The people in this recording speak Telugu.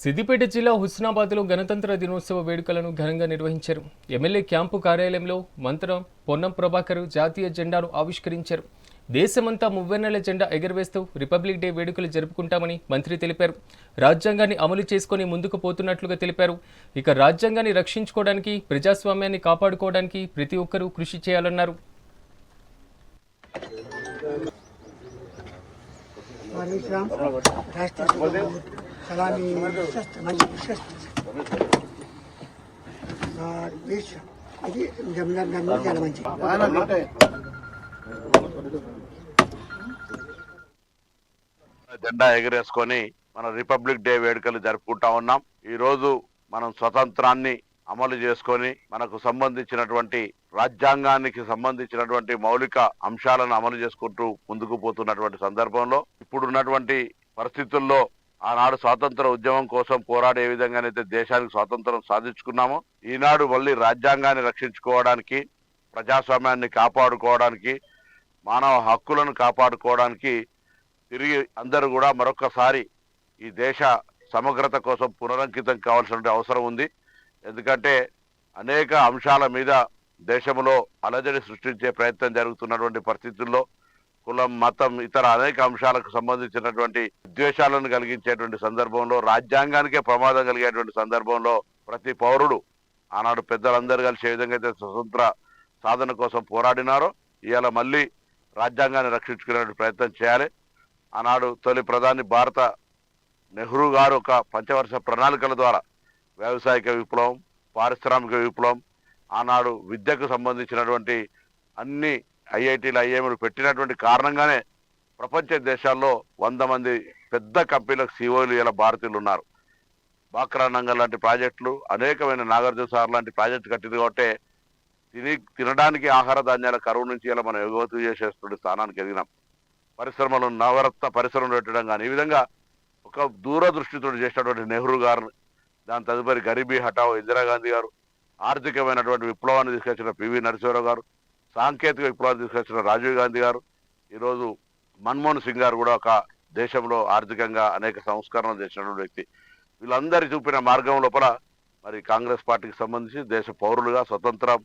సిద్దిపేట జిల్లా హుస్నాబాద్లో గణతంత్ర దినోత్సవ వేడుకలను ఘనంగా నిర్వహించారు. ఎమ్మెల్యే క్యాంపు కార్యాలయంలో మంత్రం పొన్నం ప్రభాకర్ జాతీయ జెండాను ఆవిష్కరించారు. దేశమంతా మువ్వెన్నెల జెండా ఎగరవేస్తూ రిపబ్లిక్ డే వేడుకలు జరుపుకుంటామని మంత్రి తెలిపారు. రాజ్యాంగాన్ని అమలు చేసుకుని ముందుకు పోతున్నట్లుగా తెలిపారు. ఇక రాజ్యాంగాన్ని రక్షించుకోవడానికి ప్రజాస్వామ్యాన్ని కాపాడుకోవడానికి ప్రతి ఒక్కరూ కృషి చేయాలన్నారు. ఇది చాలా మంచి జెండా ఎగరేసుకొని మన రిపబ్లిక్ డే వేడుకలు జరుపుకుంటా ఉన్నాం. ఈరోజు మనం స్వతంత్రాన్ని అమలు చేసుకొని మనకు సంబంధించినటువంటి రాజ్యాంగానికి సంబంధించినటువంటి మౌలిక అంశాలను అమలు చేసుకుంటూ ముందుకు పోతున్నటువంటి సందర్భంలో ఇప్పుడున్నటువంటి పరిస్థితుల్లో ఆనాడు స్వాతంత్ర ఉద్యమం కోసం పోరాడే ఏ విధంగానైతే దేశానికి స్వాతంత్రం సాధించుకున్నామో ఈనాడు మళ్ళీ రాజ్యాంగాన్ని రక్షించుకోవడానికి ప్రజాస్వామ్యాన్ని కాపాడుకోవడానికి మానవ హక్కులను కాపాడుకోవడానికి తిరిగి అందరూ కూడా మరొకసారి ఈ దేశ సమగ్రత కోసం పునరంకితం కావాల్సిన అవసరం ఉంది. ఎందుకంటే అనేక అంశాల మీద దేశంలో అలజడి సృష్టించే ప్రయత్నం జరుగుతున్నటువంటి పరిస్థితుల్లో కులం మతం ఇతర అనేక అంశాలకు సంబంధించినటువంటి ద్వేషాలను కలిగించేటువంటి సందర్భంలో రాజ్యాంగానికే ప్రమాదం కలిగేటువంటి సందర్భంలో ప్రతి పౌరుడు ఆనాడు పెద్దలందరూ కలిసి ఏ విధంగా అయితే స్వతంత్ర సాధన కోసం పోరాడినారో ఇవాళ మళ్ళీ రాజ్యాంగాన్ని రక్షించుకునేటువంటి ప్రయత్నం చేయాలి. ఆనాడు తొలి ప్రధాని భారత నెహ్రూ గారు ఒక పంచవర్ష ప్రణాళికల ద్వారా వ్యవసాయక విప్లవం పారిశ్రామిక విప్లవం ఆనాడు విద్యకు సంబంధించినటువంటి అన్ని ఐఐటీలు ఐఐఎంలు పెట్టినటువంటి కారణంగానే ప్రపంచ దేశాల్లో వంద మంది పెద్ద కంపెనీలకు సీఓలు ఇలా భారతీయులు ఉన్నారు. బాక్రానంగల్ లాంటి ప్రాజెక్టులు అనేకమైన నాగార్జున సార్ లాంటి ప్రాజెక్టు కట్టింది కాబట్టి తిని తినడానికి ఆహార ధాన్యాల కరువు నుంచి ఇలా మనం ఎగుమతి చేసేటువంటి స్థానానికి ఎదిగినాం. పరిశ్రమలు నవరత్న పరిశ్రమలు పెట్టడం కానీ ఈ విధంగా ఒక దూరదృష్టితో చేసినటువంటి నెహ్రూ గారు దాని తదుపరి గరీబీ హఠావో ఇందిరాగాంధీ గారు ఆర్థికమైనటువంటి విప్లవాన్ని తీసుకొచ్చిన పివి నరసింహరావు గారు సాంకేతిక విప్లవం తీసుకొచ్చిన రాజీవ్ గాంధీ గారు ఈరోజు మన్మోహన్ సింగ్ గారు కూడా ఒక దేశంలో ఆర్థికంగా అనేక సంస్కరణలు చేసినటువంటి వ్యక్తి. వీళ్ళందరి చూపిన మార్గం లోపల మరి కాంగ్రెస్ పార్టీకి సంబంధించి దేశ పౌరులుగా స్వతంత్రం